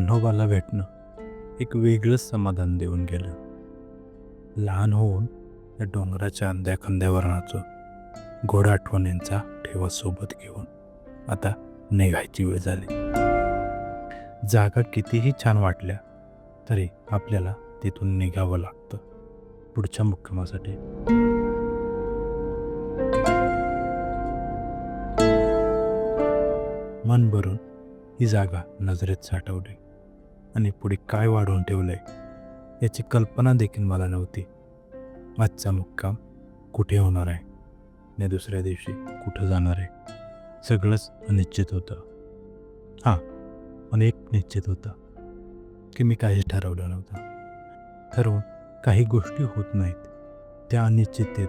मानवाला भेटणं एक वेगळंच समाधान देऊन गेलं. लहान होऊन त्या डोंगराच्या अंध्या खंद्यावर नाचो गोड आठवणींचा ठेवा सोबत घेऊन आता निघायची वेळ झाली. जागा कितीही छान वाटल्या तरी आपल्याला तिथून निघावं लागतं. पुढच्या मुक्कामासाठी. मन भरून ही जागा नजरेत साठवली. आणि पुढे काय वाढवून ठेवलं आहे याची कल्पना देखील मला नव्हती. आजचा मुक्काम कुठे होणार आहे? आणि दुसऱ्या दिवशी कुठं जाणार आहे? सगळंच अनिश्चित होतं. हां पण एक निश्चित होतं की मी काहीच ठरवलं नव्हतं. ठरवून काही गोष्टी होत नाहीत. त्या अनिश्चिततेत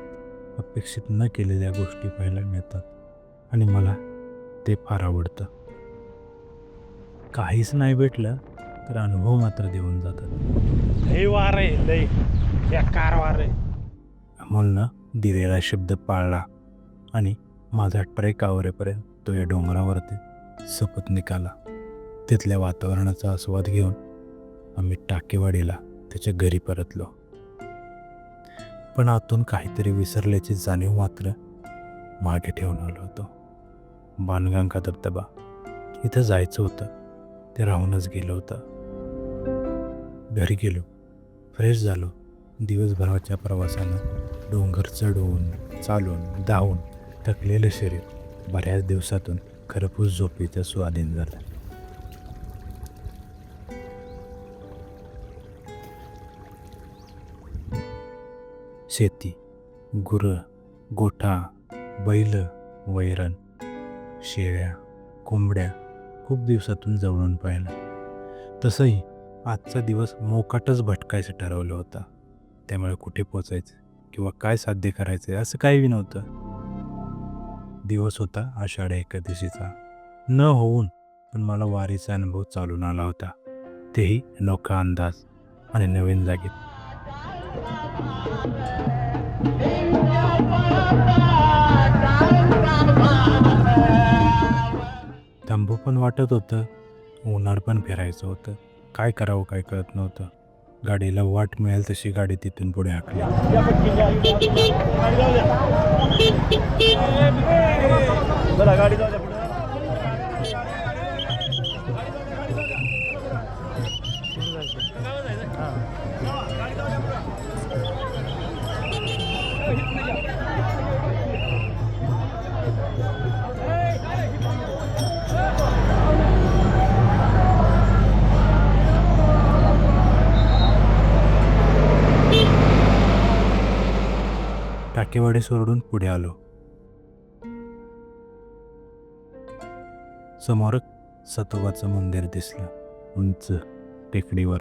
अपेक्षित न केलेल्या गोष्टी पाहायला मिळतात आणि मला ते फार आवडतं. काहीच नाही भेटलं तर अनुभव मात्र देऊन जातात. लय वार आहे लय. बेकार वार आहे. अमोलनं दिलेला शब्द पाळला आणि माझा ट्रेक आवरेपर्यंत तो या डोंगरावरती सपत निघाला. तिथल्या वातावरणाचा आस्वाद घेऊन आम्ही टाकेवाडीला त्याच्या घरी परतलो. पण आतून काहीतरी विसरल्याची जाणीव मात्र मागे ठेवून आलो होतो. बाणगंगा धबधबा इथं जायचं होतं ते राहूनच गेलं होतं. घरी गेलो. फ्रेश झालो. दिवसभराच्या प्रवासानं डोंगर चढवून चालून धावून थकलेलं शरीर बऱ्याच दिवसातून खरपूस झोपेच्या स्वाधीन झालं. शेती गुरं गोठा बैल वैरण शेळ्या कोंबड्या खूप दिवसातून जवळून पाहिलं. तसंही आजचा दिवस मोकाटच भटकायचं ठरवलं होतं. त्यामुळे कुठे पोचायचं किंवा काय साध्य करायचं असं काही नव्हतं. दिवस होता आषाढ एकादशीचा. न होऊन पण मला वारीचा अनुभव चालून आला होता. तेही नोखा अंदाज आणि नवीन जागेत. तंबू पण वाटत होतं उन्हाळ पण फिरायचं होतं. काय करावं काय कळत नव्हतं. गाडीला वाट मिळेल तशी गाडी तिथून पुढे हाकली. टाकेवाडी सोडून पुढे आलो. समोर सतोबाचं मंदिर दिसलं उंच टेकडीवर.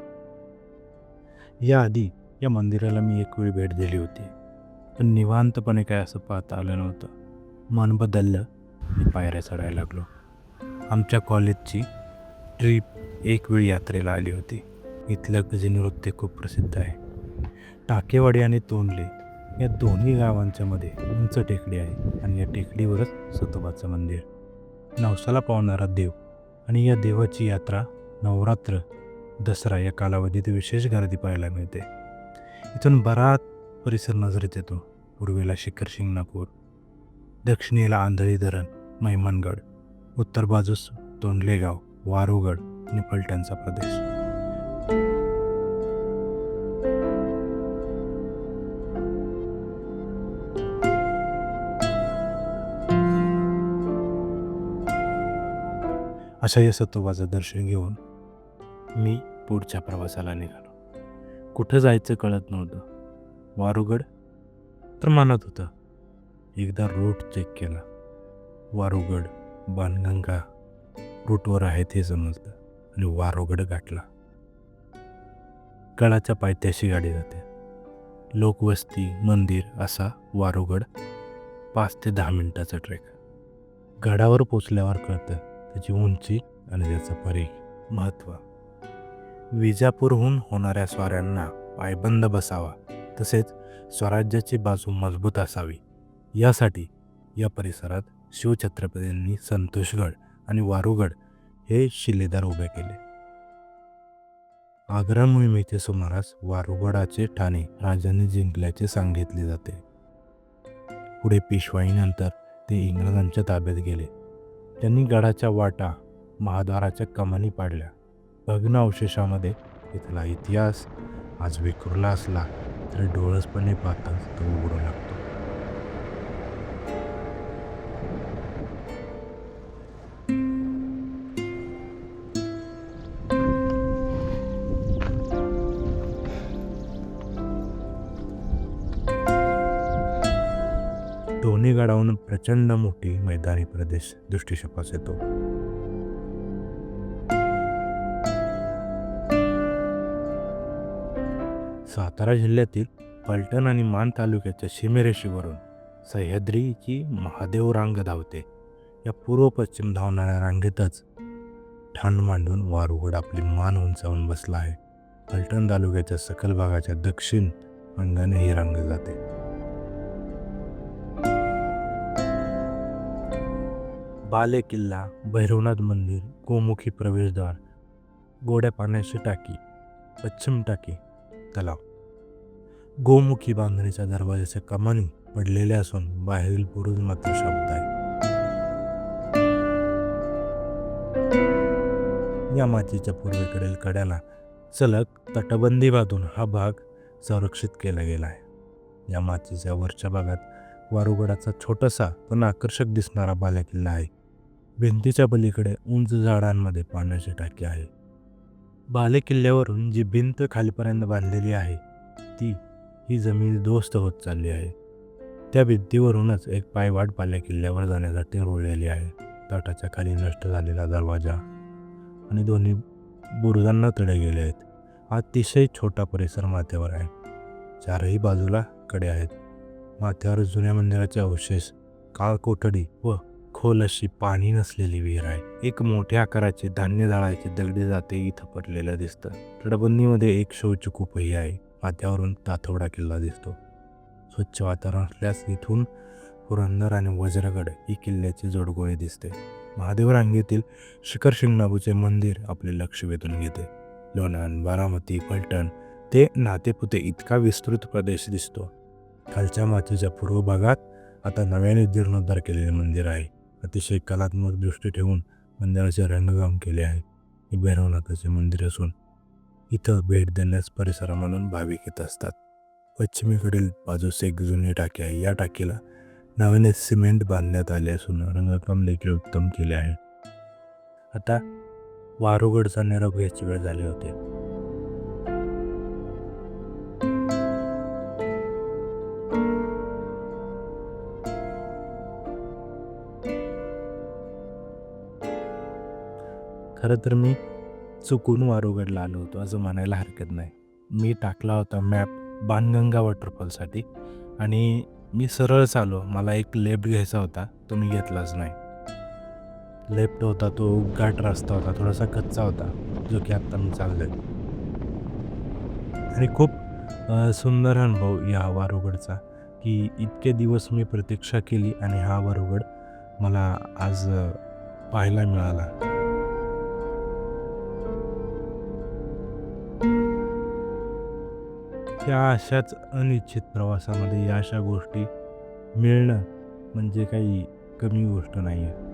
याआधी या मंदिराला मी एक वेळी भेट दिली होती पण निवांतपणे काय असं पाहता आलं नव्हतं. मन बदललं मी पायऱ्या चढायला लागलो. आमच्या कॉलेजची ट्रीप एक वेळी यात्रेला आली होती. इथलं गझी नृत्य खूप प्रसिद्ध आहे. टाकेवाडी आणि तोंडले या दोन्ही गावांच्या मध्ये उंच टेकडी आहे आणि या टेकडीवरच सतोबाचं मंदिर. नवसाला पावणारा देव आणि या देवाची यात्रा नवरात्र दसरा या कालावधीत विशेष गर्दी पाहायला मिळते. इथून बराच परिसर नजरेत येतो. पूर्वेला शिखर शिंगणापूर दक्षिणेला आंधळी धरण मैमनगड उत्तर बाजूस तोंडलेगाव वारुगड आणि पलटणचा प्रदेश. अशा या सतोबाचं दर्शन घेऊन मी पुढच्या प्रवासाला निघालो. कुठं जायचं कळत नव्हतं. वारुगड तर मानत होतं. एकदा रूट चेक केला. वारुगड बाणगंगा रूटवर आहे ते समजलं आणि वारुगड गाठला. गडाच्या पायथ्याशी गाडी जाते. लोकवस्ती मंदिर असा वारुगड पाच ते दहा मिनिटाचा ट्रेक गडावर पोचल्यावर कळतं त्याची उंची आणि त्याचं परीघ महत्त्व विजापूरहून होणाऱ्या स्वाऱ्यांना पायबंद बसावा तसेच स्वराज्याची बाजू मजबूत असावी. यासाठी या परिसरात शिवछत्रपतींनी संतोषगड आणि वारुगड हे शिलेदार उभे केले. आग्रा मोहिमेच्या सुमारास वारुगडाचे ठाणे राजाने जिंकल्याचे सांगितले जाते. पुढे पेशवाईनंतर ते इंग्रजांच्या ताब्यात गेले. त्यांनी गडाच्या वाटा महाद्वाराच्या कमानी पाडल्या. भग्न अवशेषामध्ये इथला इतिहास आज विखुरला असला तरी डोळसपणे पाहताच तो उघडू लागतो. दोन्ही प्रचंड मोठी मैदानी प्रदेश दृष्टिक्षेपास येतो. सातारा जिल्ह्यातील पलटण आणि मान तालुक्याच्या सीमेरेषेवरून सह्याद्रीची महादेव रांग धावते. या पूर्व पश्चिम धावणाऱ्या रांगेतच ठाण मांडून वारुगड आपली मान उंचावून बसला आहे. पलटण तालुक्याच्या सकल भागाच्या दक्षिण अंगाने ही रांग जाते. बाले किल्ला भैरवनाथ मंदिर गोमुखी प्रवेशद्वार गोड्या पाण्याची टाकी पश्चिम टाकी तलाव. गोमुखी बांधणीच्या दरवाजाच्या कमानी पडलेल्या असून बाहेरील पुरुष मात्र शब्द आहे या मातीच्या पूर्वेकडील कड्याला सलग तटबंदी बांधून हा भाग संरक्षित केला गेला आहे. या मातीच्या वरच्या भागात वारुगडाचा छोटासा पण आकर्षक दिसणारा बालेकिल्ला आहे. भिंतीच्या पलीकडे उंच झाडांमध्ये पाण्याची टाकी आहे. बालेकिल्ल्यावरून जी भिंत खालीपर्यंत बांधलेली आहे ती ही जमीन दोस्त होत चालली आहे. त्या भिंतीवरूनच एक पायवाट बालेकिल्ल्यावर जाण्यासाठी रोळलेली आहे. तटाच्या खाली नष्ट झालेला दरवाजा आणि दोन्ही बुरुजांना तडे गेले आहेत. अतिशय छोटा परिसर माथ्यावर आहे. चारही बाजूला कडे आहेत. माथ्यावर जुन्या मंदिराचे अवशेष काळ कोठडी व खोल अशी पाणी नसलेली विहीर आहे. एक मोठ्या आकाराचे धान्य जाळायचे दगडे जाते इथं पडलेलं दिसतं. तटबंदीमध्ये एक शौच कुपही आहे. माथ्यावरून ताथोडा किल्ला दिसतो. स्वच्छ वातावरण असल्यास इथून पुरंदर आणि वज्रगड ही किल्ल्याची जोडगोळी दिसते. महादेव रांगेतील शिखर शिंगणाबूचे मंदिर आपले लक्ष वेधून घेते. लोणंद बारामती फलटण ते नातेपुते इतका विस्तृत प्रदेश दिसतो. खालच्या मातीच्या पूर्व भागात आता नव्याने जीर्णोद्धार केलेले मंदिर आहे. अतिशय कलात्मक दृष्टी ठेवून मंदिराचे रंगकाम केले आहे. हे भैरवनाथाचे मंदिर असून इथं भेट देण्यास परिसरामधून भाविक येत असतात. पश्चिमेकडील बाजूस एक जुनी टाकी आहे. या टाकीला नव्याने सिमेंट बांधण्यात आले असून रंगकाम देखील उत्तम केले आहे. आता वारुगडचा निरोप घ्यायची वेळ झाली होते. खरं तर मी चुकून वारुगडला आलो होतो असं म्हणायला हरकत नाही. मी टाकला होता मॅप बाणगंगा वॉटरफॉलसाठी आणि मी सरळ चालो मला एक लेफ्ट घ्यायचा होता तो मी घेतलाच नाही. लेफ्ट होता तो घाट रस्ता होता थोडासा कच्चा होता जो की आत्ता मी चाललो आणि खूप सुंदर अनुभव या वारुगडचा की इतके दिवस मी प्रतीक्षा केली आणि हा वारुगड मला आज पाहायला मिळाला. ह्या अशाच अनिश्चित प्रवासामध्ये या अशा गोष्टी मिळणं म्हणजे काही कमी गोष्ट नाही आहे